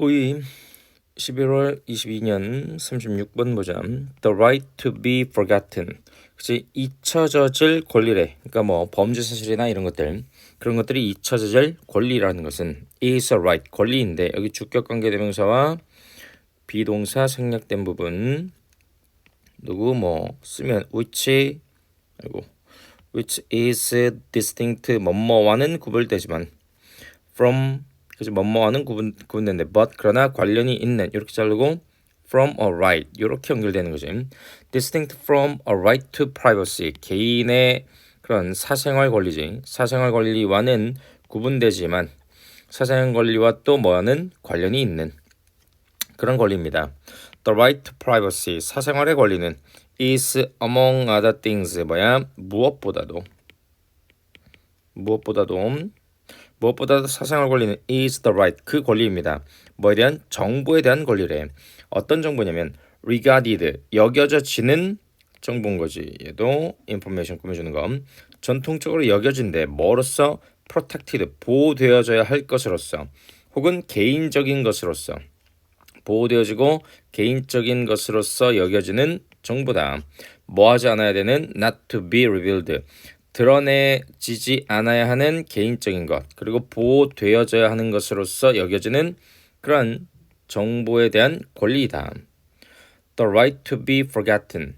고2 11월 22년 36번 보자. The right to be forgotten. 그치 잊혀져질 권리래. 그러니까 뭐 범죄 사실이나 이런 것들 그런 것들이 잊혀져질 권리라는 것은 is a right 권리인데 여기 주격 관계 대명사와 비동사 생략된 부분 누구 뭐 쓰면 which 그리고 which is distinct 뭐뭐와는 구별되지만 from 그래서 뭐뭐와는 구분 구분되는데 but 그러나 관련이 있는 이렇게 자르고 from a right 이렇게 연결되는 거지. distinct from a right to privacy 개인의 그런 사생활 권리지. 사생활 권리와는 구분되지만 사생활 권리와 또 뭐와는 관련이 있는 그런 권리입니다. The right to privacy 사생활의 권리는 is among other things 뭐야 무엇보다도 무엇보다도 무엇보다도 사생활 권리는 is the right 그 권리입니다. 뭐에 대한 정보에 대한 권리래. 어떤 정보냐면 regarded 여겨져지는 정보인 거지. 얘도 information 꾸며주는 거. 전통적으로 여겨진데 뭐로서 protected 보호되어져야 할 것으로서 혹은 개인적인 것으로서 보호되어지고 개인적인 것으로서 여겨지는 정보다. 뭐하지 않아야 되는 not to be revealed 드러내지지 않아야 하는 개인적인 것 그리고 보호되어져야 하는 것으로서 여겨지는 그런 정보에 대한 권리이다. The right to be forgotten.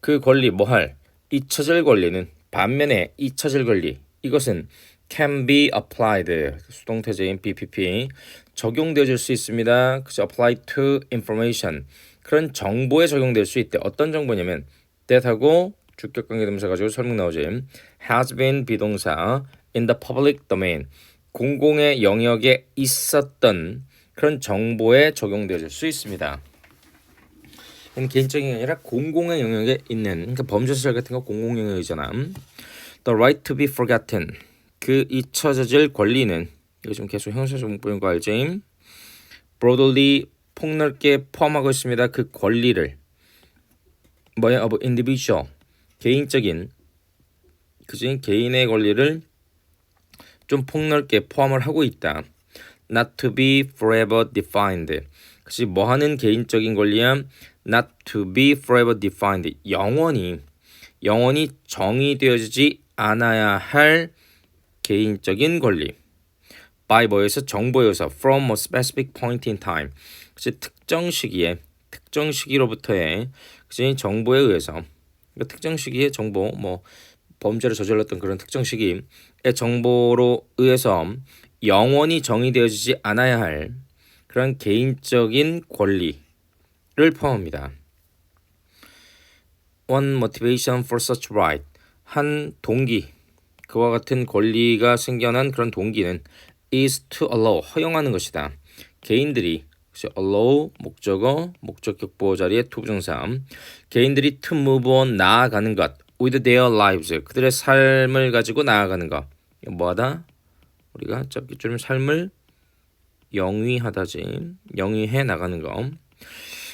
그 권리 뭐할 잊혀질 권리는 반면에 잊혀질 권리 이것은 can be applied 수동태제인 BPP 적용되어질 수 있습니다. 그래서 apply to information 그런 정보에 적용될 수 있대. 어떤 정보냐면 that하고 주격 관계 대명사 가지고 설명 나오지. has been 비동사 in the public domain 공공의 영역에 있었던 그런 정보에 적용되어질 수 있습니다. 개인적인 게 아니라 공공의 영역에 있는 그러니까 범죄 사실 같은 거 공공 영역이잖아. The right to be forgotten 그 잊혀질 권리는 이거 좀 계속 형사 좀 보는 거 알지? broadly 폭넓게 포함하고 있습니다. 그 권리를 뭐야? of individual 개인적인 그지 개인의 권리를 좀 폭넓게 포함을 하고 있다. Not to be forever defined. 그지 뭐 하는 개인적인 권리야? Not to be forever defined. 영원히 영원히 정의되어지지 않아야 할 개인적인 권리. by 뭐에서 정보여서 from a specific point in time. 그치 특정 시기에 특정 시기로부터의 그치 정보에 의해서 그러니까 특정 시기의 정보 뭐 범죄를 저질렀던 그런 특정 시기의 정보로 의해서 영원히 정의되어지지 않아야 할 그런 개인적인 권리를 포함합니다. One motivation for such right 한 동기 그와 같은 권리가 생겨난 그런 동기는 is to allow 허용하는 것이다. 개인들이 allow 목적어 목적격 보호 자리에 투부정사 개인들이 to move on 나아가는 것. with their lives. 그들의 삶을 가지고 나아가는 것. 뭐하다? 우리가 좀 삶을 영위하다지 영위해 나가는 것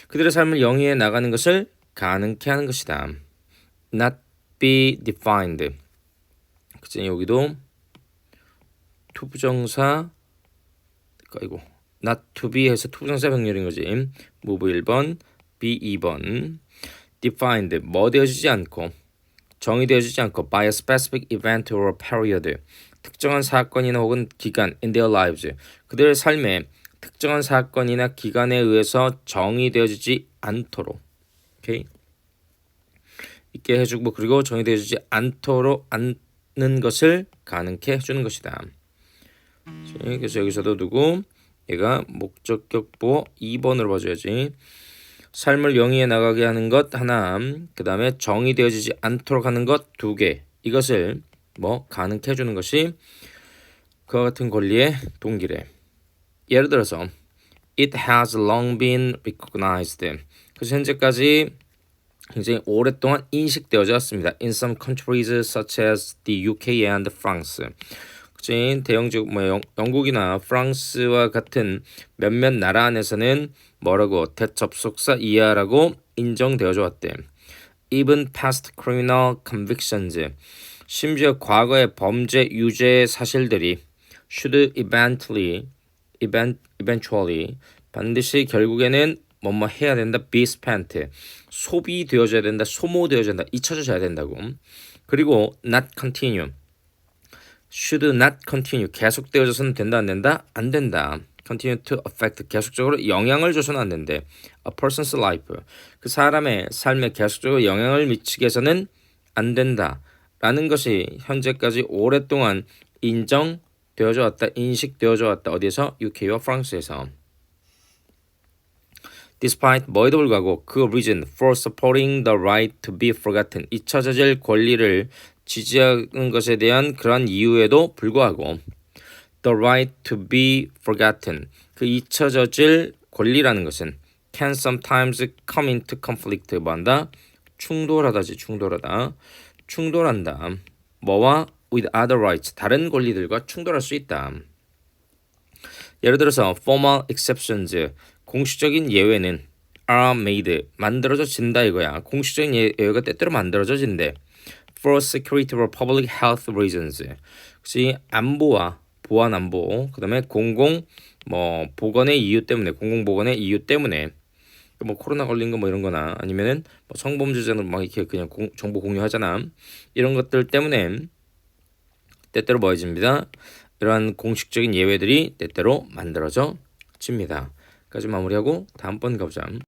그들의 삶을 영위해 나가는 것을 가능케 하는 것이다. not be defined. 그치? 여기도 투부정사 아이고 not to be 해서 투부정사 병렬인 거지. move 1번, be 2번. defined 뭐 되어지지 않고 정의되어지지 않고 by a specific event or period 특정한 사건이나 혹은 기간 in their lives 그들의 삶에 특정한 사건이나 기간에 의해서 정의되어지지 않도록 오케이 있게 해주고 그리고 정의되어지지 않도록 않는 것을 가능케 해주는 것이다. 그래서 여기서도 두고 얘가 목적격 보호 2번으로 봐줘야지. 삶을 영위해 나가게 하는 것 하나, 그 다음에 정의되어지지 않도록 하는 것 두 개. 이것을 뭐 가능케 해주는 것이 그와 같은 권리의 동기래. 예를 들어서 It has long been recognized. 그래서 현재까지 굉장히 오랫동안 인식되어져 왔습니다. In some countries such as the UK and France. 진 대영국 뭐 영, 영국이나 프랑스와 같은 몇몇 나라 안에서는 뭐라고 대접속사 이하라고 인정되어져 왔대. Even past criminal convictions. 심지어 과거의 범죄 유죄 사실들이 should eventually event, eventually 반드시 결국에는 뭐뭐 해야 된다 be spent 소비되어져야 된다 소모되어져야 된다 잊혀져야 된다고 그리고 not continue should not continue. 계속 되어져서는 된다 안 된다? 안 된다. continue to affect. 계속적으로 영향을 줘서는 안 된대. A person's life. 그 사람의 삶에 계속적으로 영향을 미치게 해서는 안 된다. 라는 것이 현재까지 오랫동안 인정되어져 왔다 인식되어져 왔다. 어디에서? UK와 프랑스에서. Despite 뭐에도 불구하고 그 reason for supporting the right to be forgotten. 잊혀져질 권리를 지지하는 것에 대한 그러한 이유에도 불구하고 the right to be forgotten 그 잊혀져질 권리라는 것은 can sometimes come into conflict 뭐한다 충돌하다지 충돌하다 충돌한다 뭐와 with other rights 다른 권리들과 충돌할 수 있다. 예를 들어서 formal exceptions 공식적인 예외는 are made 만들어져 진다 이거야. 공식적인 예- 예외가 때때로 만들어져 진대. For security or public health reasons. 혹시 안보와 보안 안보, 그다음에 공공 뭐 보건의 이유 때문에 공공 보건의 이유 때문에 뭐 코로나 걸린 거 뭐 이런 거나 아니면은 뭐 성범죄자는 막 이렇게 그냥 공- 정보 공유하잖아. 이런 것들 때문에 때때로 뭐해집니다. 이러한 공식적인 예외들이 때때로 만들어져 집니다. 까지 마무리하고 다음번 가보자.